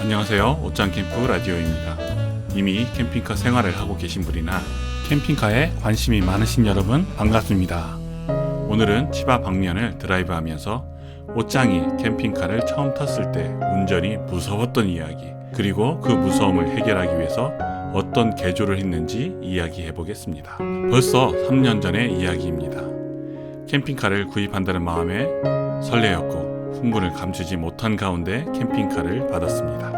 안녕하세요. 옷장 캠프 라디오입니다. 이미 캠핑카 생활을 하고 계신 분이나 캠핑카에 관심이 많으신 여러분 반갑습니다. 오늘은 치바 방면을 드라이브하면서 옷장이 캠핑카를 처음 탔을 때 운전이 무서웠던 이야기 그리고 그 무서움을 해결하기 위해서 어떤 개조를 했는지 이야기해 보겠습니다. 벌써 3년 전의 이야기입니다. 캠핑카를 구입한다는 마음에 설레었고 흥분을 감추지 못한 가운데 캠핑카를 받았습니다.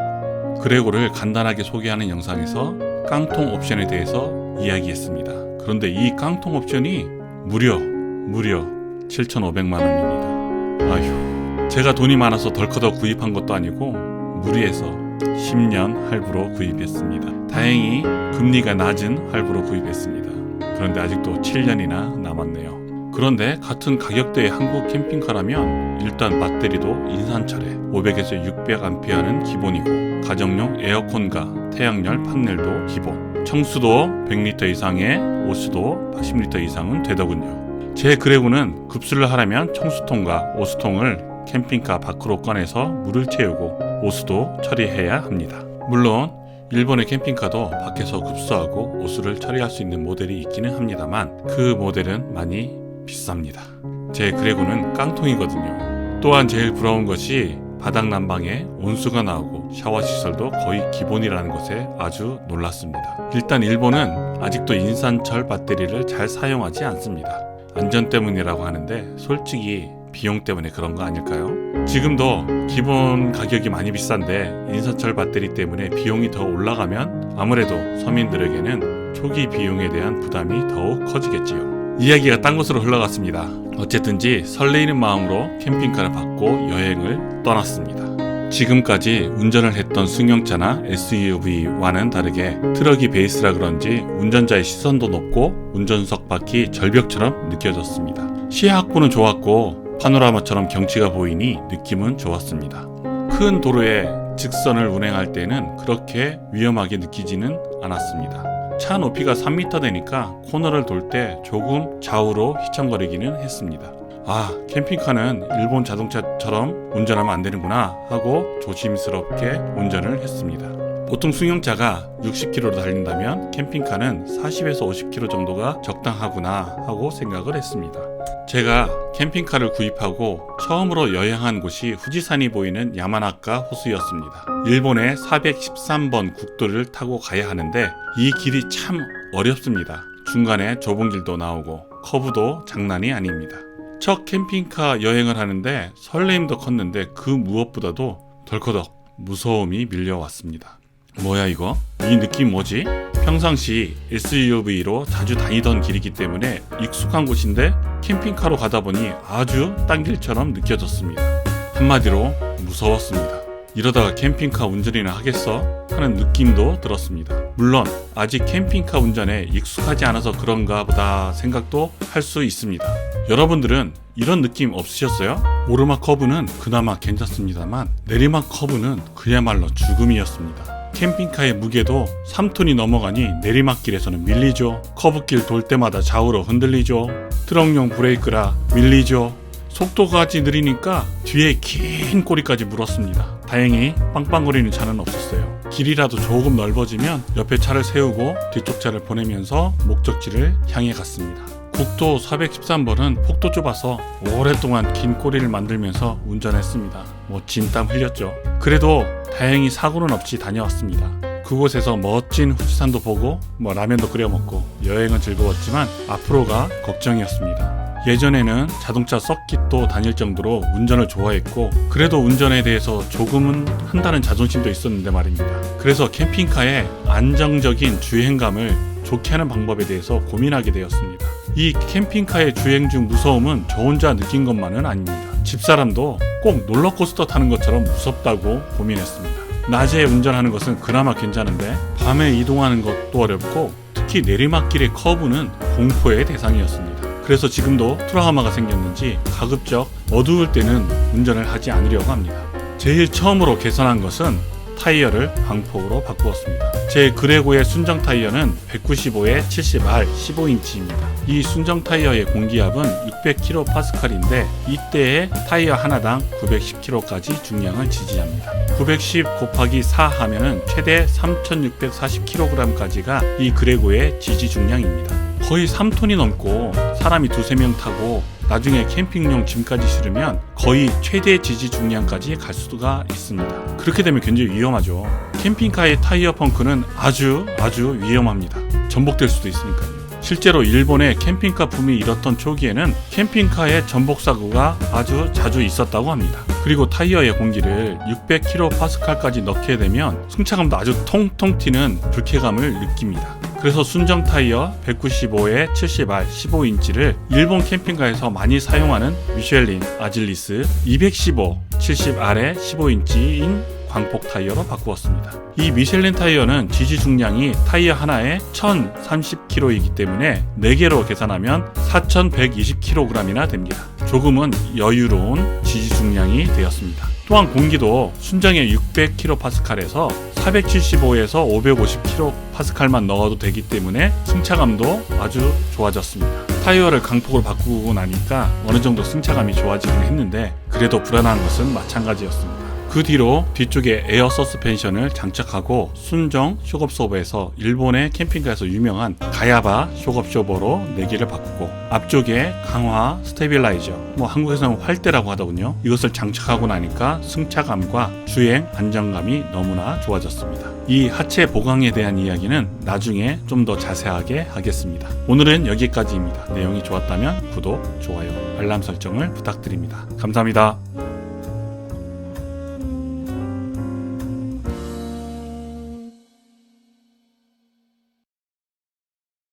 그레고를 간단하게 소개하는 영상에서 깡통 옵션에 대해서 이야기했습니다. 그런데 이 깡통 옵션이 무려 무려 7,500만 원입니다. 아휴, 제가 돈이 많아서 덜커덕 구입한 것도 아니고 무리해서 10년 할부로 구입했습니다. 다행히 금리가 낮은 할부로 구입했습니다. 그런데 아직도 7년이나 남았네요. 그런데 같은 가격대의 한국 캠핑카라면 일단 배터리도 인산철에 500에서 600A는 기본이고 가정용 에어컨과 태양열 판넬도 기본 청수도 100리터 이상에 오수도 80리터 이상은 되더군요. 제 그레고는 급수를 하려면 청수통과 오수통을 캠핑카 밖으로 꺼내서 물을 채우고 오수도 처리해야 합니다. 물론 일본의 캠핑카도 밖에서 급수하고 오수를 처리할 수 있는 모델이 있기는 합니다만 그 모델은 많이 비쌉니다. 제 그레고는 깡통이거든요. 또한 제일 부러운 것이 바닥 난방에 온수가 나오고 샤워 시설도 거의 기본이라는 것에 아주 놀랐습니다. 일단 일본은 아직도 인산철 배터리를 잘 사용하지 않습니다. 안전 때문이라고 하는데 솔직히 비용 때문에 그런 거 아닐까요? 지금도 기본 가격이 많이 비싼데 인산철 배터리 때문에 비용이 더 올라가면 아무래도 서민들에게는 초기 비용에 대한 부담이 더욱 커지겠지요. 이야기가 딴 곳으로 흘러갔습니다. 어쨌든지 설레이는 마음으로 캠핑카를 받고 여행을 떠났습니다. 지금까지 운전을 했던 승용차나 SUV와는 다르게 트럭이 베이스라 그런지 운전자의 시선도 높고 운전석 밖이 절벽처럼 느껴졌습니다. 시야 확보는 좋았고 파노라마처럼 경치가 보이니 느낌은 좋았습니다. 큰 도로에 직선을 운행할 때는 그렇게 위험하게 느끼지는 않았습니다. 차 높이가 3m 되니까 코너를 돌 때 조금 좌우로 휘청거리기는 했습니다. 아, 캠핑카는 일본 자동차처럼 운전하면 안 되는구나 하고 조심스럽게 운전을 했습니다. 보통 승용차가 60km로 달린다면 캠핑카는 40에서 50km 정도가 적당하구나 하고 생각을 했습니다. 제가 캠핑카를 구입하고 처음으로 여행한 곳이 후지산이 보이는 야마나카 호수였습니다. 일본의 413번 국도를 타고 가야 하는데 이 길이 참 어렵습니다. 중간에 좁은 길도 나오고 커브도 장난이 아닙니다. 첫 캠핑카 여행을 하는데 설레임도 컸는데 그 무엇보다도 덜커덕 무서움이 밀려왔습니다. 뭐야 이거? 이 느낌 뭐지? 평상시 SUV로 자주 다니던 길이기 때문에 익숙한 곳인데 캠핑카로 가다 보니 아주 딴 길처럼 느껴졌습니다. 한마디로 무서웠습니다. 이러다가 캠핑카 운전이나 하겠어? 하는 느낌도 들었습니다. 물론 아직 캠핑카 운전에 익숙하지 않아서 그런가 보다 생각도 할 수 있습니다. 여러분들은 이런 느낌 없으셨어요? 오르막 커브는 그나마 괜찮습니다만 내리막 커브는 그야말로 죽음이었습니다. 캠핑카의 무게도 3톤이 넘어가니 내리막길에서는 밀리죠. 커브길 돌 때마다 좌우로 흔들리죠. 트럭용 브레이크라 밀리죠. 속도까지 느리니까 뒤에 긴 꼬리까지 물었습니다. 다행히 빵빵거리는 차는 없었어요. 길이라도 조금 넓어지면 옆에 차를 세우고 뒤쪽 차를 보내면서 목적지를 향해 갔습니다. 국도 413번은 폭도 좁아서 오랫동안 긴 꼬리를 만들면서 운전했습니다. 뭐 진땀 흘렸죠. 그래도 다행히 사고는 없이 다녀왔습니다. 그곳에서 멋진 후지산도 보고 뭐 라면도 끓여 먹고 여행은 즐거웠지만 앞으로가 걱정이었습니다. 예전에는 자동차 서킷도 다닐 정도로 운전을 좋아했고 그래도 운전에 대해서 조금은 한다는 자존심도 있었는데 말입니다. 그래서 캠핑카의 안정적인 주행감을 좋게 하는 방법에 대해서 고민하게 되었습니다. 이 캠핑카의 주행 중 무서움은 저 혼자 느낀 것만은 아닙니다. 집사람도 꼭 롤러코스터 타는 것처럼 무섭다고 고민했습니다. 낮에 운전하는 것은 그나마 괜찮은데 밤에 이동하는 것도 어렵고 특히 내리막길의 커브는 공포의 대상이었습니다. 그래서 지금도 트라우마가 생겼는지 가급적 어두울 때는 운전을 하지 않으려고 합니다. 제일 처음으로 개선한 것은 타이어를 광폭으로 바꾸었습니다. 제 그레고의 순정 타이어는 195에 70R 15인치입니다. 이 순정 타이어의 공기압은 600kPa인데 이때의 타이어 하나당 910kg까지 중량을 지지합니다. 910 곱하기 4 하면은 최대 3640kg까지가 이 그레고의 지지 중량입니다. 거의 3톤이 넘고 사람이 두세 명 타고 나중에 캠핑용 짐까지 실으면 거의 최대 지지 중량까지 갈 수가 있습니다. 그렇게 되면 굉장히 위험하죠. 캠핑카의 타이어 펑크는 아주 아주 위험합니다. 전복될 수도 있으니까요. 실제로 일본의 캠핑카 붐이 일었던 초기에는 캠핑카의 전복 사고가 아주 자주 있었다고 합니다. 그리고 타이어의 공기를 600kPa까지 넣게 되면 승차감도 아주 통통 튀는 불쾌감을 느낍니다. 그래서 순정 타이어 195에 70R 15인치를 일본 캠핑카에서 많이 사용하는 미쉐린 아질리스 215 70R에 15인치인 광폭 타이어로 바꾸었습니다. 이 미셸린 타이어는 지지 중량이 타이어 하나에 1030kg이기 때문에 4개로 계산하면 4120kg이나 됩니다. 조금은 여유로운 지지 중량이 되었습니다. 또한 공기도 순정의 600kPa에서 475에서 550kPa만 넣어도 되기 때문에 승차감도 아주 좋아졌습니다. 타이어를 강폭으로 바꾸고 나니까 어느 정도 승차감이 좋아지긴 했는데 그래도 불안한 것은 마찬가지였습니다. 그 뒤로 뒤쪽에 에어 서스펜션을 장착하고 순정 쇼겁쇼버에서 일본의 캠핑카에서 유명한 가야바 쇼겁쇼버로 4개를 바꾸고 앞쪽에 강화 스테빌라이저 뭐 한국에서는 활대라고 하더군요. 이것을 장착하고 나니까 승차감과 주행 안정감이 너무나 좋아졌습니다. 이 하체 보강에 대한 이야기는 나중에 좀 더 자세하게 하겠습니다. 오늘은 여기까지입니다. 내용이 좋았다면 구독, 좋아요, 알람 설정을 부탁드립니다. 감사합니다